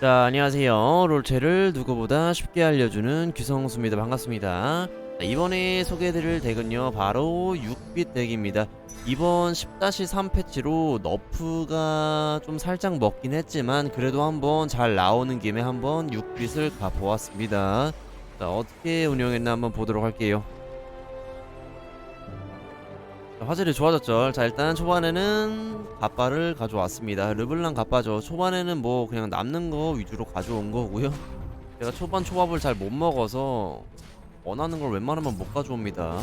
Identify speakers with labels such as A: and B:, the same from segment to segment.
A: 자, 안녕하세요. 롤체를 누구보다 쉽게 알려주는 규성수입니다. 반갑습니다. 자, 이번에 소개해드릴 덱은요, 바로 6빛 덱입니다. 이번 10-3 패치로 너프가 좀 살짝 먹긴 했지만, 그래도 한번 잘 나오는 김에 한번 6빛을 가보았습니다. 자, 어떻게 운영했나 한번 보도록 할게요. 자, 화질이 좋아졌죠. 자 일단 초반에는 갑바를 가져왔습니다. 르블랑 갑바죠. 초반에는 뭐 그냥 남는 거 위주로 가져온 거고요. 제가 초반 초밥을 잘 못 먹어서 원하는 걸 웬만하면 못 가져옵니다.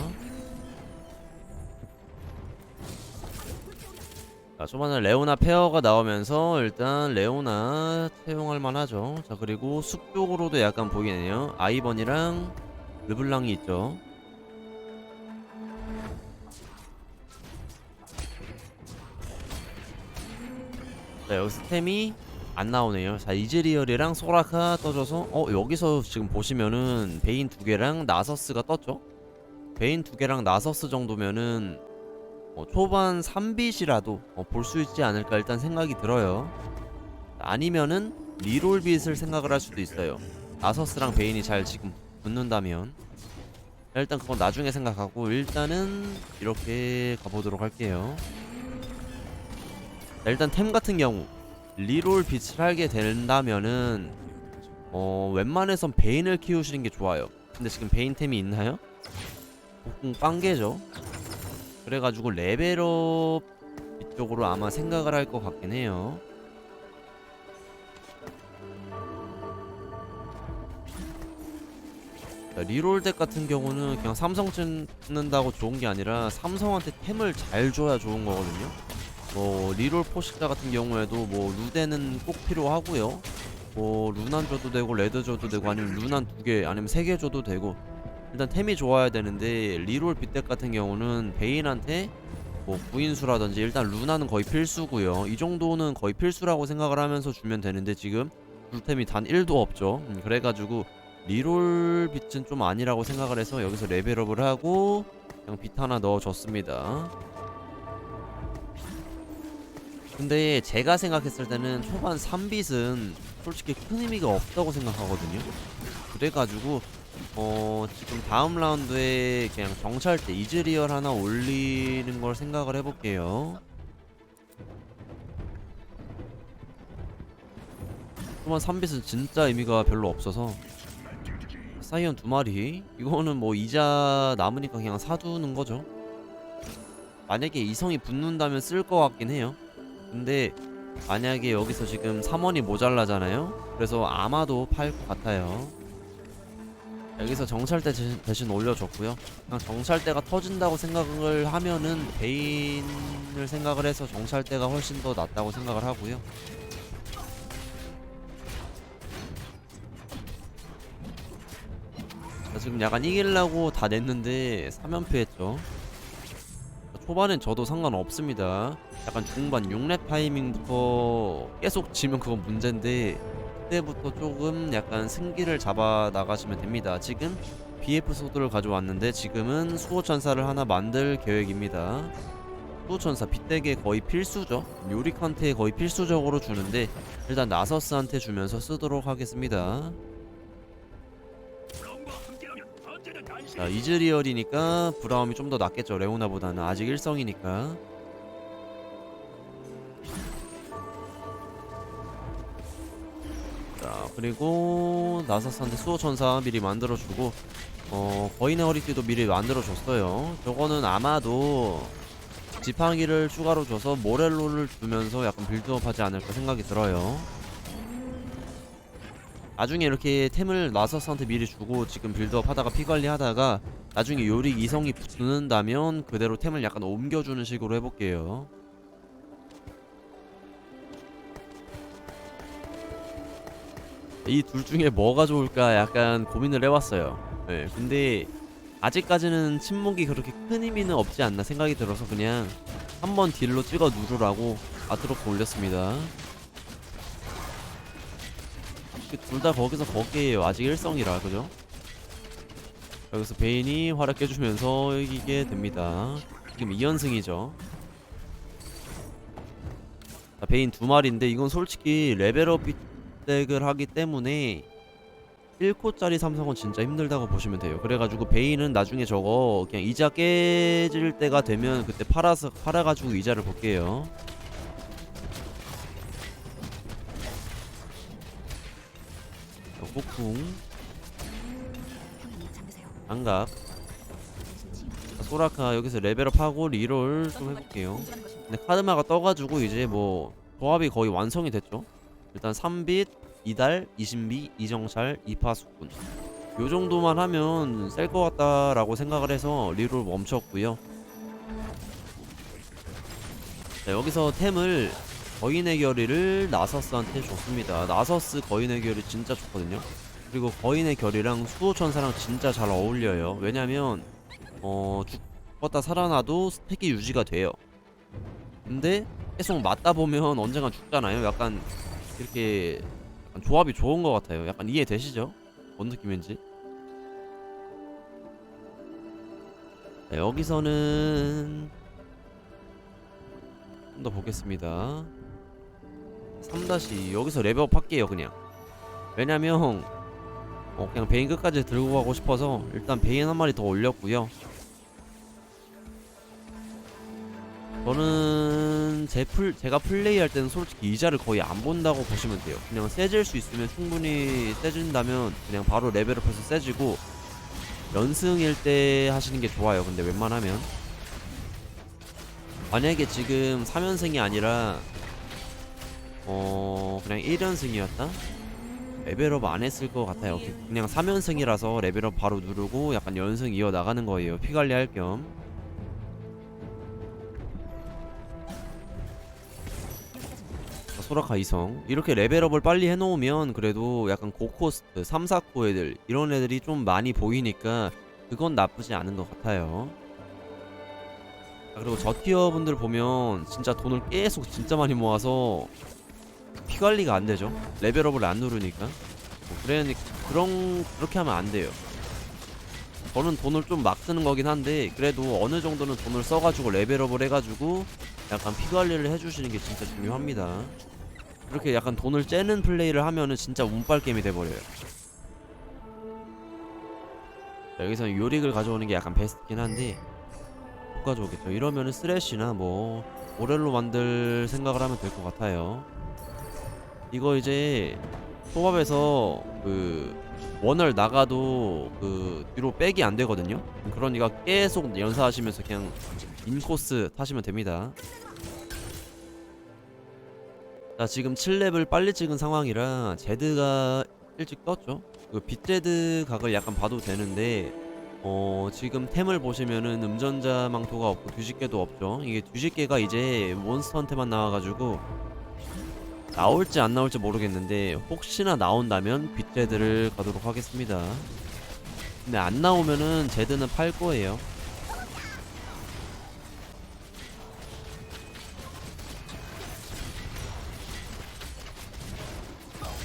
A: 자 초반에 레오나 페어가 나오면서 일단 레오나 채용할 만하죠. 자 그리고 숲 쪽으로도 약간 보이네요. 아이번이랑 르블랑이 있죠. 자 여기서 템이 안 나오네요. 자 이즈리얼이랑 소라카 떠져서 어 여기서 지금 보시면은 베인 두 개랑 나서스가 떴죠? 베인 두 개랑 나서스 정도면은 어, 초반 3빛이라도 어, 볼수 있지 않을까 일단 생각이 들어요. 아니면은 리롤빛을 생각을 할 수도 있어요. 나서스랑 베인이 잘 지금 붙는다면. 자, 일단 그건 나중에 생각하고 일단은 이렇게 가보도록 할게요. 자, 일단 템 같은 경우 리롤 빛을 하게 된다면은 어 웬만해선 베인을 키우시는 게 좋아요. 근데 지금 베인 템이 있나요? 보통 빵개죠. 그래가지고 레벨업 이쪽으로 아마 생각을 할 것 같긴 해요. 자, 리롤 덱 같은 경우는 그냥 삼성 찍는다고 좋은 게 아니라 삼성한테 템을 잘 줘야 좋은 거거든요 뭐 리롤 포식자 같은 경우에도 뭐 루데는 꼭 필요하고요. 뭐 루난 줘도 되고 레드 줘도 되고 아니면 루난 두 개 아니면 세 개 줘도 되고 일단 템이 좋아야 되는데 리롤 빗덱 같은 경우는 베인한테 뭐 구인수라든지 일단 루나는 거의 필수고요. 이 정도는 거의 필수라고 생각을 하면서 주면 되는데 지금 룰템이 단 1도 없죠. 음, 그래가지고 리롤 빛은 좀 아니라고 생각을 해서 여기서 레벨업을 하고 그냥 빛 하나 넣어줬습니다. 근데 제가 생각했을 때는 초반 3빛은 솔직히 큰 의미가 없다고 생각하거든요. 그래가지고 어 지금 다음 라운드에 그냥 정찰 때 이즈리얼 하나 올리는 걸 생각을 해볼게요. 초반 3빛은 진짜 의미가 별로 없어서 사이언 두 마리 이거는 뭐 이자 남으니까 그냥 사두는 거죠. 만약에 이성이 붙는다면 쓸 것 같긴 해요. 근데 만약에 여기서 지금 3원이 모자라잖아요? 그래서 아마도 팔 것 같아요. 여기서 정찰대 대신, 대신 올려줬고요. 그냥 정찰대가 터진다고 생각을 하면은 베인을 생각을 해서 정찰대가 훨씬 더 낫다고 생각을 하고요. 자, 지금 약간 이기려고 다 냈는데 3연패 했죠 초반엔 저도 상관없습니다. 약간 중반 6렙 타이밍부터 계속 지면 그건 문제인데 그때부터 조금 약간 승기를 잡아 나가시면 됩니다. 지금 BF 소드를 가져왔는데 지금은 수호천사를 하나 만들 계획입니다. 수호천사 빗대게 거의 필수죠. 요리칸테 거의 필수적으로 주는데 일단 나서스한테 주면서 쓰도록 하겠습니다. 자 이즈리얼이니까 브라움이 좀 더 낫겠죠. 레오나보다는 아직 일성이니까. 자 그리고 나사스한테 수호천사 미리 만들어주고 어 거인의 허리띠도 미리 만들어줬어요. 저거는 아마도 지팡이를 추가로 줘서 모렐로를 주면서 약간 빌드업 하지 않을까 생각이 들어요 나중에 이렇게 템을 나서스한테 미리 주고 지금 빌드업 하다가 피 관리하다가 나중에 요리 이성이 붙는다면 그대로 템을 약간 옮겨주는 식으로 해볼게요. 이 둘 중에 뭐가 좋을까 약간 고민을 해봤어요. 네, 근데 아직까지는 침묵이 그렇게 큰 의미는 없지 않나 생각이 들어서 그냥 한번 딜로 찍어 누르라고 아트로크 올렸습니다. 둘 다 거기서 거기에요. 아직 일성이라 그죠? 여기서 베인이 활약해주면서 이기게 됩니다. 지금 2연승이죠. 자, 베인 두 마리인데 이건 솔직히 레벨업이 덱을 하기 때문에 1코짜리 삼성은 진짜 힘들다고 보시면 돼요. 그래가지고 베인은 나중에 저거 그냥 이자 깨질 때가 되면 그때 팔아서 팔아가지고 이자를 볼게요. 폭풍 안각 자, 소라카 여기서 레벨업하고 리롤 좀 해볼게요. 근데 카드마가 떠가지고 이제 뭐 조합이 거의 완성이 됐죠. 일단 3빛, 2달, 20미, 이정찰, 이파수꾼 요 정도만 하면 셀 것 같다라고 생각을 해서 리롤 멈췄고요. 자, 여기서 템을 거인의 결의를 나서스한테 줬습니다. 나서스 거인의 결의 진짜 좋거든요. 그리고 거인의 결의랑 수호천사랑 진짜 잘 어울려요. 왜냐면 어 죽었다 살아나도 스택이 유지가 돼요. 근데 계속 맞다 보면 언젠간 죽잖아요. 약간 이렇게 약간 조합이 좋은 것 같아요. 약간 이해되시죠? 뭔 느낌인지. 네, 여기서는 좀 더 보겠습니다. 3다시 여기서 레벨업 할게요 그냥. 왜냐면 어, 그냥 베인 끝까지 들고 가고 싶어서 일단 베인 한 마리 더 올렸고요. 저는 제 풀, 제가 플레이할 때는 솔직히 이자를 거의 안 본다고 보시면 돼요. 그냥 세질 수 있으면 충분히 세진다면 그냥 바로 레벨업해서 세지고 연승일 때 하시는 게 좋아요. 근데 웬만하면 만약에 지금 3연승이 아니라 어 그냥 1연승이었다? 레벨업 안 했을 것 같아요. 그냥 3연승이라서 레벨업 바로 누르고 약간 연승 이어 나가는 거예요. 피 관리할 겸. 자, 소라카 이성 이렇게 레벨업을 빨리 해놓으면 그래도 약간 고코스트 3, 4코 애들 이런 애들이 좀 많이 보이니까 그건 나쁘지 않은 것 같아요 자, 그리고 저 티어 분들 보면 진짜 돈을 계속 진짜 많이 모아서 피 관리가 안 되죠 레벨업을 안 누르니까 뭐 그래 그런 그렇게 하면 안 돼요 저는 돈을 좀 막 쓰는 거긴 한데 그래도 어느 정도는 돈을 써가지고 레벨업을 해가지고 약간 피 관리를 해주시는 게 진짜 중요합니다. 그렇게 약간 돈을 째는 플레이를 하면은 진짜 운빨 게임이 돼버려요. 자, 여기서 요릭을 가져오는 게 약간 베스트긴 한데 못 가져오겠죠. 이러면은 쓰레쉬나 뭐 모렐로 만들 생각을 하면 될 것 같아요. 이거 이제 초밥에서 그 원을 나가도 그 뒤로 백이 안 되거든요. 그러니까 계속 연사하시면서 그냥 인코스 타시면 됩니다. 자 지금 7렙을 빨리 찍은 상황이라 제드가 일찍 떴죠. 그 빗제드 각을 약간 봐도 되는데 어 지금 템을 보시면은 음전자 망토가 없고 뒤집개도 없죠. 이게 뒤집개가 이제 몬스터한테만 나와가지고 나올지 안 나올지 모르겠는데 혹시나 나온다면 빗제드를 가도록 하겠습니다. 근데 안 나오면은 제드는 팔 거예요.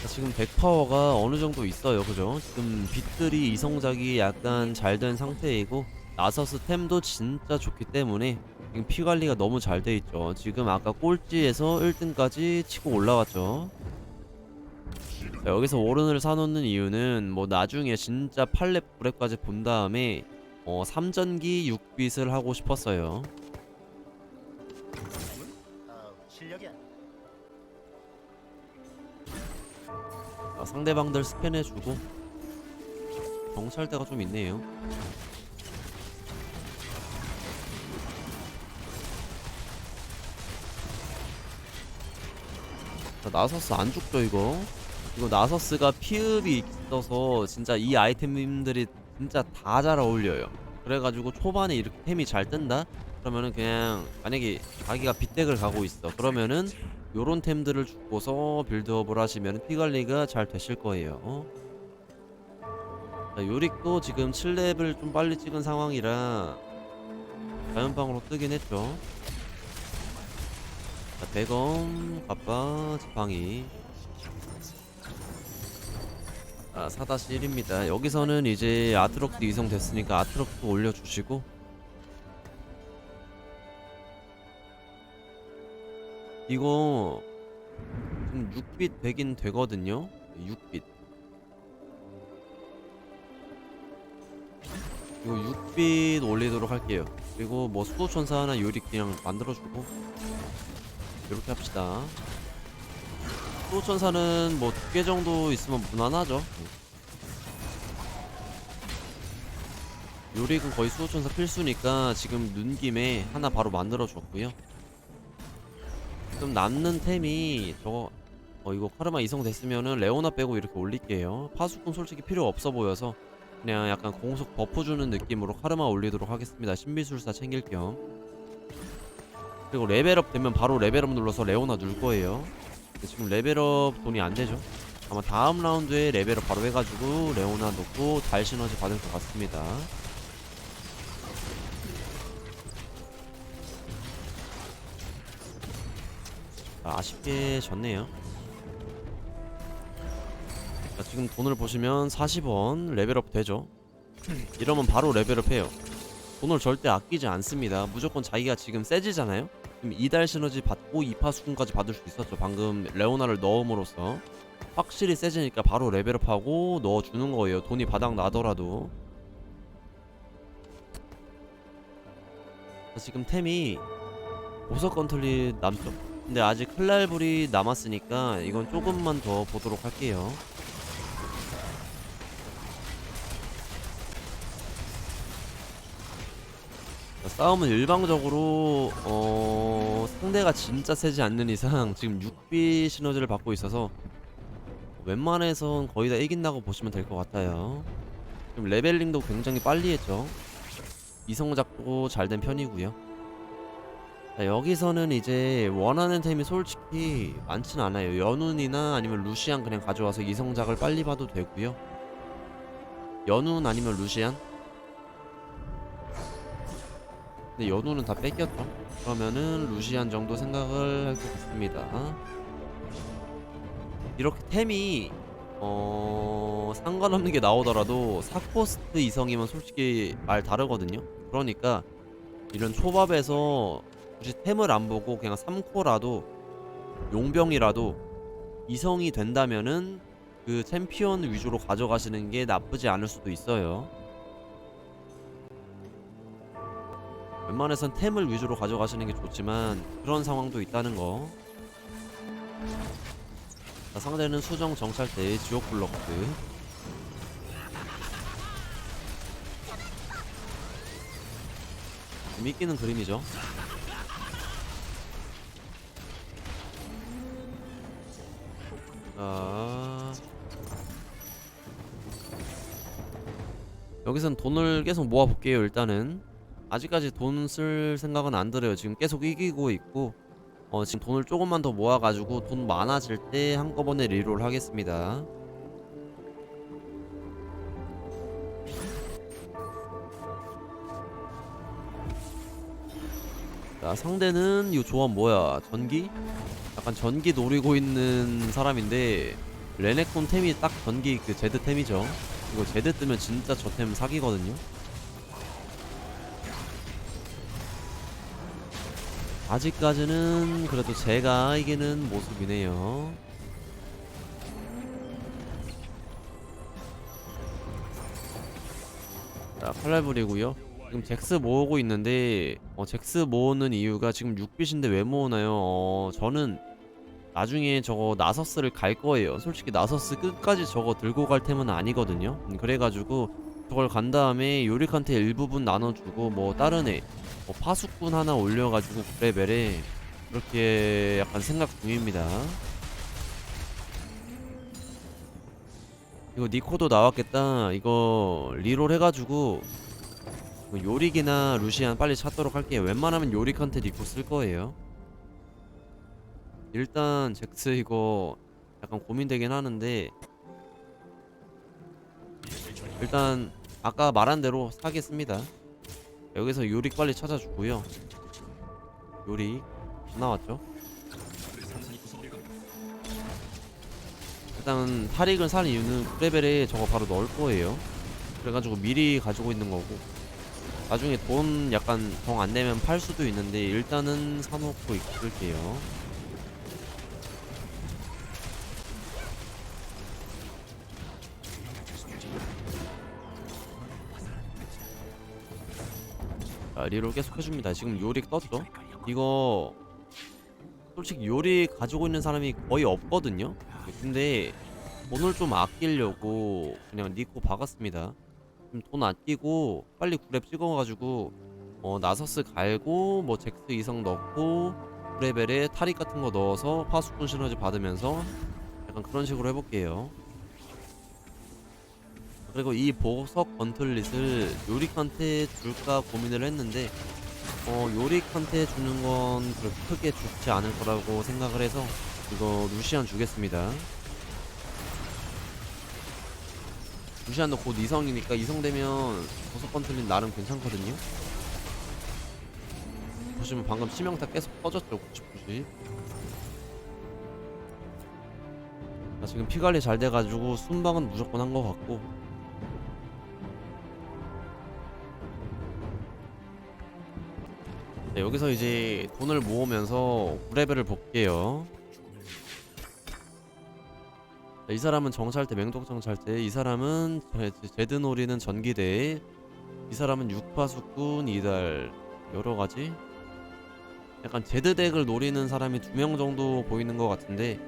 A: 자, 지금 100파워가 어느 정도 있어요. 그죠? 지금 빛들이 이성작이 약간 잘 된 상태이고 나서 스 템도 진짜 좋기 때문에 지금 피 관리가 너무 잘 돼 있죠. 지금 아까 꼴찌에서 1등까지 치고 올라왔죠. 자, 여기서 오른을 사놓는 이유는 뭐 나중에 진짜 8렙 9렙까지 본 다음에 어 3전기 6빛을 하고 싶었어요.
B: 아.
A: 자, 상대방들 스캔해주고 경찰대가 좀 있네요. 자, 나서스 안 죽죠 이거? 이거 나서스가 피읍이 있어서 진짜 이 아이템들이 진짜 다 잘 어울려요. 그래가지고 초반에 이렇게 템이 잘 뜬다? 그러면은 그냥 만약에 자기가 빗덱을 가고 있어. 그러면은 요런 템들을 주고서 빌드업을 하시면 피 관리가 잘 되실 거예요. 어? 자, 요릭도 지금 7렙을 좀 빨리 찍은 상황이라 자연방으로 뜨긴 했죠. 자, 대검, 갑바, 지팡이. 아, 4-1입니다. 여기서는 이제 아트록도 이성됐으니까 아트록도 올려주시고 이거 지금 6빛 되긴 되거든요. 6빛 이거 6빛 올리도록 할게요 그리고 뭐 수호천사 하나 요리 그냥 만들어주고 이렇게 합시다. 수호천사는 뭐 두 개 정도 있으면 무난하죠. 요리군 거의 수호천사 필수니까 지금 눈 김에 하나 바로 만들어 줬고요. 좀 남는 템이 저거 어 이거 카르마 이성 됐으면은 레오나 빼고 이렇게 올릴게요. 파수꾼 솔직히 필요 없어 보여서 그냥 약간 공속 버프 주는 느낌으로 카르마 올리도록 하겠습니다. 신비술사 챙길 겸 그리고 레벨업 되면 바로 레벨업 눌러서 레오나 눌 거예요 지금 레벨업 돈이 안 되죠 아마 다음 라운드에 레벨업 바로 해가지고 레오나 놓고 달 시너지 받을 것 같습니다 아, 아쉽게 졌네요. 자, 지금 돈을 보시면 40원 레벨업 되죠. 이러면 바로 레벨업 해요. 돈을 절대 아끼지 않습니다. 무조건 자기가 지금 세지잖아요. 지금 2달 시너지 받고 2파 수kun까지 받을 수 있었죠. 방금 레오나를 넣음으로써 확실히 세지니까 바로 레벨업하고 넣어주는 거예요. 돈이 바닥 나더라도. 자, 지금 템이 보석 건틀리 남죠. 근데 아직 클랄불이 남았으니까 이건 조금만 더 보도록 할게요. 싸움은 일방적으로 어... 상대가 진짜 세지 않는 이상 지금 6비 시너지를 받고 있어서 웬만해선 거의 다 이긴다고 보시면 될 것 같아요. 지금 레벨링도 굉장히 빨리 했죠. 이성작도 잘 된 편이고요. 자, 여기서는 이제 원하는 템이 솔직히 많진 않아요. 연운이나 아니면 루시안 그냥 가져와서 이성작을 빨리 봐도 되고요. 연운 아니면 루시안? 근데 연운은 다 뺏겼죠. 그러면은 루시안 정도 생각을 할 것 같습니다. 이렇게 템이 어 상관없는 게 나오더라도 4코스트 이성이면 솔직히 말 다르거든요. 그러니까 이런 초밥에서 굳이 템을 안 보고 그냥 3코라도 용병이라도 이성이 된다면은 그 챔피언 위주로 가져가시는 게 나쁘지 않을 수도 있어요. 웬만해선 템을 위주로 가져가시는 게 좋지만 그런 상황도 있다는 거. 자, 상대는 수정 정찰대 지옥 블럭스. 재밌기는 그림이죠. 자 여기선 돈을 계속 모아볼게요 일단은 아직까지 돈 쓸 생각은 안 들어요 지금 계속 이기고 있고 어 지금 돈을 조금만 더 모아가지고 돈 많아질 때 한꺼번에 리롤 하겠습니다 자 상대는 이 조합 뭐야 전기? 약간 전기 노리고 있는 사람인데 레네콘 템이 딱 전기 그 제드 템이죠. 이거 제드 뜨면 진짜 저 템 사기거든요. 아직까지는 그래도 제가 이기는 모습이네요. 자, 칼날불이고요. 지금 잭스 모으고 있는데 어, 잭스 모으는 이유가 지금 6빛인데 왜 모으나요? 어, 저는 나중에 저거 나서스를 갈 거예요. 솔직히 나서스 끝까지 저거 들고 갈 템은 아니거든요. 음, 그래가지고 저걸 간 다음에 요리칸테 일부분 나눠주고 뭐 다른 애, 뭐 파수꾼 하나 올려가지고 레벨에 그렇게 약간 생각 중입니다. 이거 니코도 나왔겠다. 이거 리롤 해가지고 뭐 요릭이나 루시안 빨리 찾도록 할게요. 웬만하면 요릭한테 니코 쓸 거예요. 일단 잭스 이거 약간 고민되긴 하는데 일단 아까 말한 대로 사겠습니다. 여기서 요릭 빨리 찾아주고요. 요릭 나왔죠? 일단 탈익을 살 이유는 레벨에 저거 바로 넣을 거예요. 그래가지고 미리 가지고 있는 거고 나중에 돈 약간 정 안 내면 팔 수도 있는데 일단은 사놓고 있을게요. 자 리롤 계속 해줍니다. 지금 요릭 떴죠? 이거 솔직히 요릭 가지고 있는 사람이 거의 없거든요? 근데 돈을 좀 아끼려고 그냥 니코 박았습니다. 좀 돈 아끼고 빨리 구랩 찍어가지고 어 나서스 갈고 뭐 잭스 이성 넣고 구레벨에 타릭 같은 거 넣어서 파수꾼 시너지 받으면서 약간 그런 식으로 해볼게요 그리고 이 보석 건틀릿을 요릭한테 줄까 고민을 했는데 어 요릭한테 주는 건 그렇게 크게 좋지 않을 거라고 생각을 해서 이거 루시안 주겠습니다. 루시안도 곧 이성이니까 이성되면 보석 건틀릿 나름 괜찮거든요. 보시면 방금 치명타 계속 터졌죠 90, 90 자, 지금 피관리 잘 돼가지고 순방은 무조건 한 것 같고 네, 여기서 이제 돈을 모으면서 9레벨을 볼게요. 자, 이 사람은 정찰대 맹독 정찰대. 이 사람은 제- 제드 노리는 전기대. 이 사람은 육파수꾼 이달 여러가지? 약간 제드 덱을 노리는 사람이 두 명 정도 보이는 것 같은데.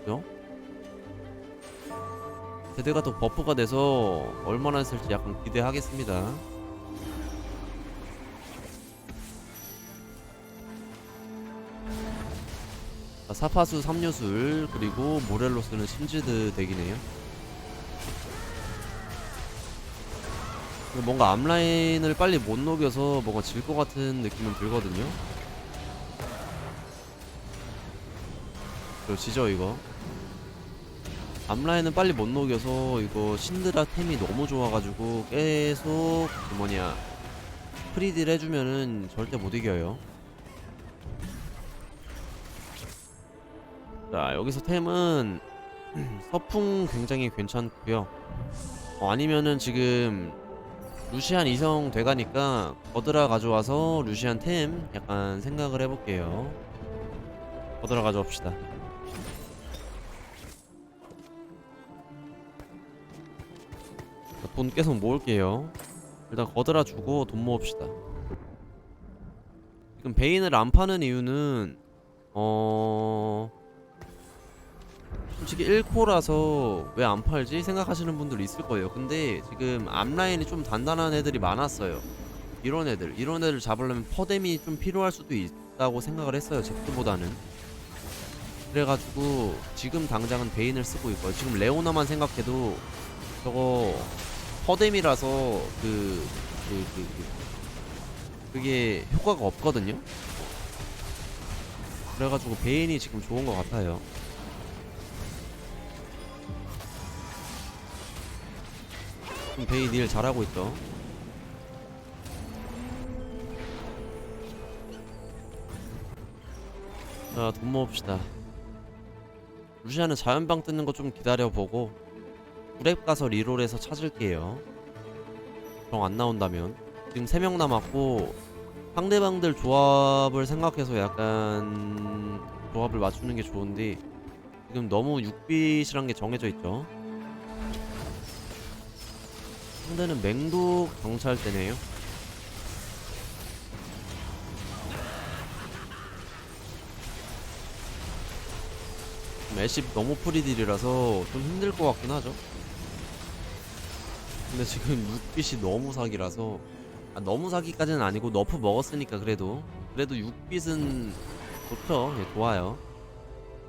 A: 그죠? 제드가 또 버프가 돼서 얼마나 쓸지 약간 기대하겠습니다 자, 사파수 3류술 그리고 모렐로스는 심지드 덱이네요. 뭔가 앞라인을 빨리 못 녹여서 뭔가 질 것 같은 느낌은 들거든요. 저 지죠 이거? 앞라인은 빨리 못 녹여서 이거 신드라 템이 너무 좋아가지고 계속 그 뭐냐 프리딜 해주면은 절대 못 이겨요 자 여기서 템은 서풍 굉장히 괜찮고요. 어, 아니면은 지금 루시안 이성 돼가니까 거드라 가져와서 루시안 템 약간 생각을 해볼게요. 거드라 가져옵시다. 자, 돈 계속 모을게요. 일단 거드라 주고 돈 모읍시다. 지금 베인을 안 파는 이유는 어... 솔직히 1코라서 왜 안 팔지 생각하시는 분들 있을 거예요. 근데 지금 앞라인이 좀 단단한 애들이 많았어요. 이런 애들 이런 애들 잡으려면 퍼뎀이 좀 필요할 수도 있다고 생각을 했어요 잭스보다는. 그래가지고 지금 당장은 베인을 쓰고 있고요. 지금 레오나만 생각해도 저거 퍼뎀이라서 그, 그, 그, 그 그게 효과가 없거든요? 그래가지고 베인이 지금 좋은 것 같아요 지금 베인 일 잘하고 있죠 자 돈 모읍시다. 루시아는 자연방 뜨는 거 좀 기다려보고 구랩 가서 리롤해서 찾을게요. 정 안 나온다면. 지금 3명 남았고 상대방들 조합을 생각해서 약간 조합을 맞추는 게 좋은데 지금 너무 6빛이란 게 정해져 있죠 상대는 맹독 경찰대네요. 애쉬 너무 프리딜이라서 좀 힘들 것 같긴 하죠. 근데 지금 6빛이 너무 사기라서 아, 너무 사기까지는 아니고 너프 먹었으니까 그래도. 그래도 6빛은 좋죠. 예, 좋아요.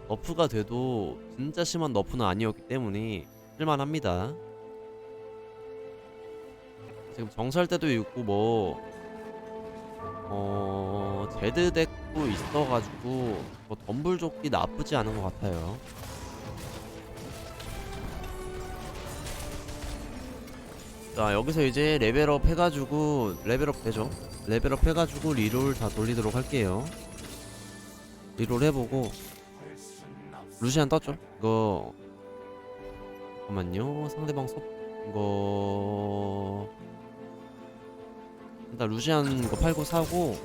A: 너프가 돼도 진짜 심한 너프는 아니었기 때문에 쓸만합니다 지금 정찰 때도 있고 뭐 어... 제드 덱도 있어가지고 뭐 덤블 조끼 나쁘지 않은 것 같아요. 자 여기서 이제 레벨업 해가지고 레벨업 되죠? 레벨업 해가지고 리롤 다 돌리도록 할게요. 리롤 해보고. 루시안 떴죠? 이거. 잠깐만요. 상대방 섭 이거 일단 루시안 이거 팔고 사고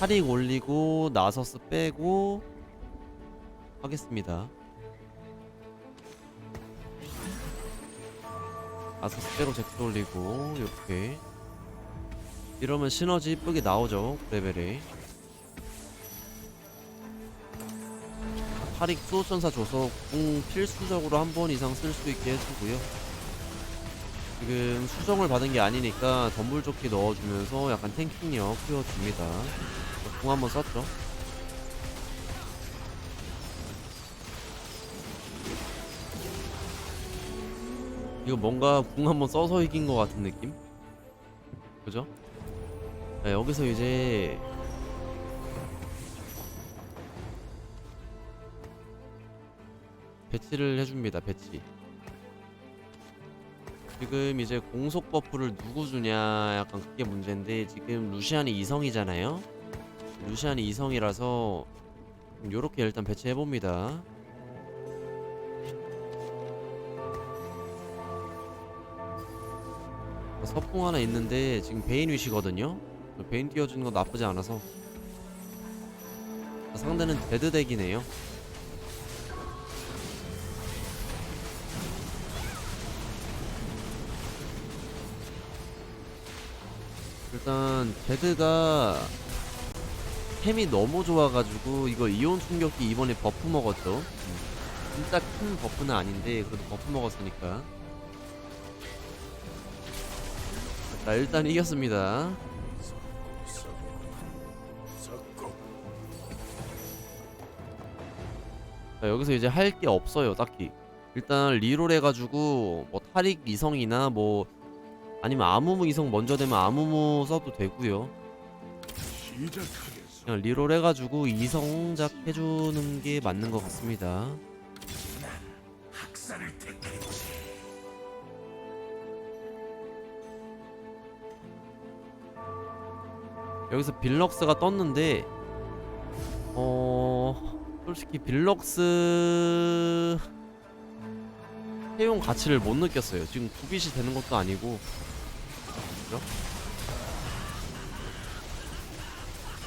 A: 타릭 올리고 나서스 빼고 하겠습니다. 나서스 빼고 잭스 올리고 이렇게. 이러면 시너지 이쁘게 나오죠 레벨에 탈익 수호천사 줘서 궁 필수적으로 한 번 이상 쓸 수 있게 해주고요 지금 수정을 받은 게 아니니까 덤불조끼 넣어주면서 약간 탱킹력 키워줍니다 궁한번 썼죠 이거 뭔가 궁 한번 써서 이긴 것 같은 느낌? 그죠? 자, 여기서 이제 배치를 해줍니다 배치 지금 이제 공속 버프를 누구 주냐 약간 그게 문제인데 지금 루시안이 이성이잖아요. 루시안이 이성이라서 요렇게 일단 배치해봅니다. 서풍 하나 있는데 지금 베인 위시거든요. 베인 띄워주는 거 나쁘지 않아서 상대는 데드 덱이네요 일단 데드가 템이 너무 좋아가지고 이거 이온 충격기 이번에 버프 먹었죠. 음. 진짜 큰 버프는 아닌데 그래도 버프 먹었으니까. 자 일단 이겼습니다. 자 여기서 이제 할 게 없어요 딱히. 일단 리롤 해가지고 뭐 탈익 이성이나 뭐 아니면 아무무 이성 먼저 되면 아무무 써도 되고요. 그냥 리롤 해가지고 이성작 해주는 게 맞는 것 같습니다. 여기서 빌럭스가 떴는데 어 솔직히 빌럭스 채용 가치를 못 느꼈어요. 지금 구빗이 되는 것도 아니고 그죠?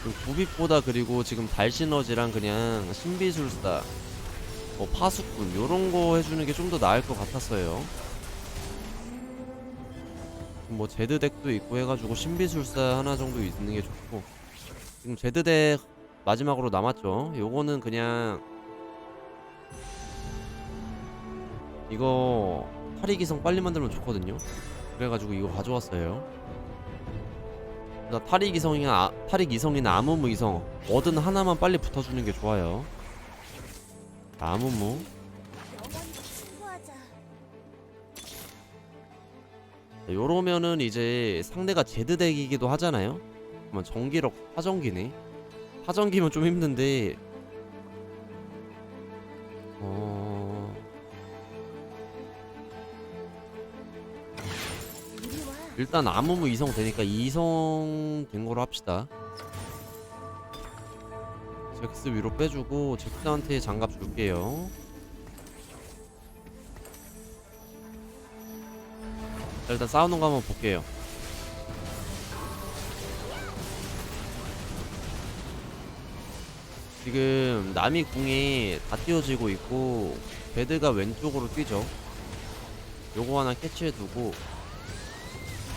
A: 그 구빗보다 그리고 지금 달 시너지랑 그냥 신비술사 뭐 파수꾼 요런 거 해주는 게 좀 더 나을 것 같았어요. 뭐 제드 덱도 있고 해가지고 신비술사 하나 정도 있는 게 좋고 지금 제드 덱 마지막으로 남았죠. 요거는 그냥 이거 탈의기성 빨리 만들면 좋거든요. 그래가지고 이거 가져왔어요. 나 탈의기성이나 아, 탈의기성이나 아무무 이성 뭐든 하나만 빨리 붙어주는 게 좋아요. 자, 아무무.
C: 자,
A: 요러면은 이제 상대가 제드 덱이기도 하잖아요. 전기력 파전기네. 파전기면 좀 힘든데 일단 아무무 이성 되니까 이성 된 거로 합시다. 잭스 위로 빼주고 잭스한테 장갑 줄게요. 자, 일단 싸우는 거 한번 볼게요. 지금 남이 궁에 다 띄워지고 있고 베드가 왼쪽으로 뛰죠. 요거 하나 캐치해두고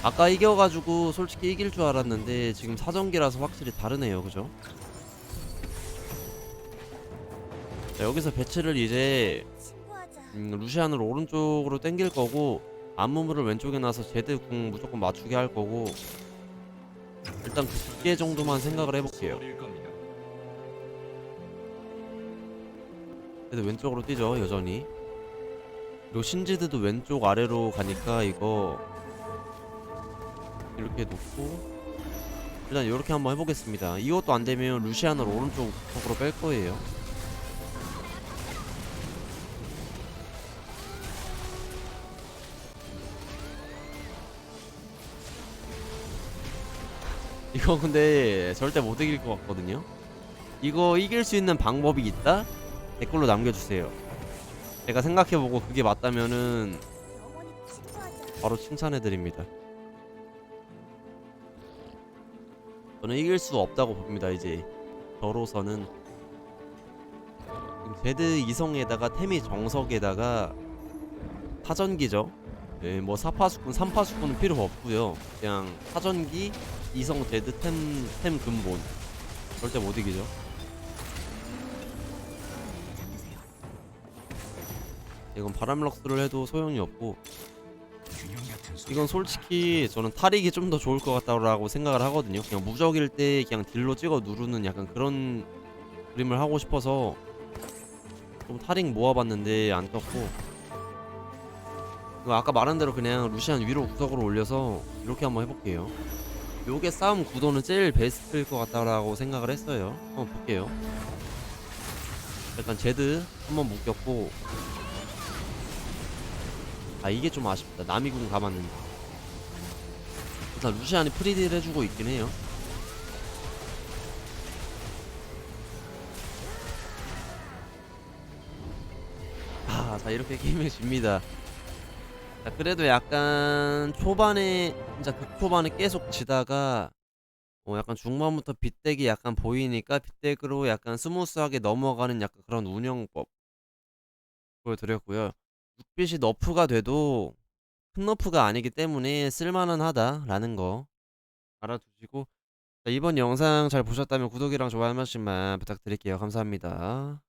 A: 아까 이겨가지고 솔직히 이길 줄 알았는데 지금 사정기라서 확실히 다르네요 그죠? 자 여기서 배치를 이제. 음, 루시안을 오른쪽으로 당길 거고 안무무를 왼쪽에 놔서 제드 궁 무조건 맞추게 할 거고 일단 그두개 정도만 생각을 해볼게요 그래도 왼쪽으로 뛰죠 여전히 그리고 신지드도 왼쪽 아래로 가니까 이거 이렇게 놓고 일단 이렇게 한번 해보겠습니다 이것도 안되면 루시안을 오른쪽으로 뺄 거예요 이거 근데 절대 못 이길 것 같거든요 이거 이길 수 있는 방법이 있다? 댓글로 남겨주세요 제가 생각해보고 그게 맞다면은. 바로 칭찬해드립니다. 저는 이길 수 없다고 봅니다. 이제 저로서는 지금 제드 이성에다가 태미 정석에다가 타전기죠. 예, 뭐 사파수꾼, 삼파수꾼은 필요 없고요. 그냥 타전기 이성 데드 템, 템 근본 절대 못 이기죠 이건 바람럭스를 해도 소용이 없고 이건 솔직히 저는 탈익이 좀 더 좋을 것 같다고 생각을 하거든요. 그냥 무적일 때 그냥 딜로 찍어 누르는 약간 그런 그림을 하고 싶어서 좀 탈익 모아봤는데 안 떴고. 아까 말한 대로 그냥 루시안 위로 구석으로 올려서 이렇게 한번 해볼게요. 요게 싸움 구도는 제일 베스트일 것 같다라고 생각을 했어요. 한번 볼게요. 일단 제드 한번 묶였고 아 이게 좀 아쉽다 남이궁 감았는데 일단 루시안이 프리딜 해주고 있긴 해요 아, 자 이렇게 게임이 집니다. 자, 그래도 약간 초반에 진짜 극초반에 계속 지다가 어 약간 중반부터 빗대기 약간 보이니까 빗대기로 약간 스무스하게 넘어가는 약간 그런 운영법 보여드렸고요. 6빛이 너프가 돼도 큰 너프가 아니기 때문에 쓸만은 하다라는 거 알아두시고 자, 이번 영상 잘 보셨다면 구독이랑 좋아요 한 번씩만 부탁드릴게요. 감사합니다.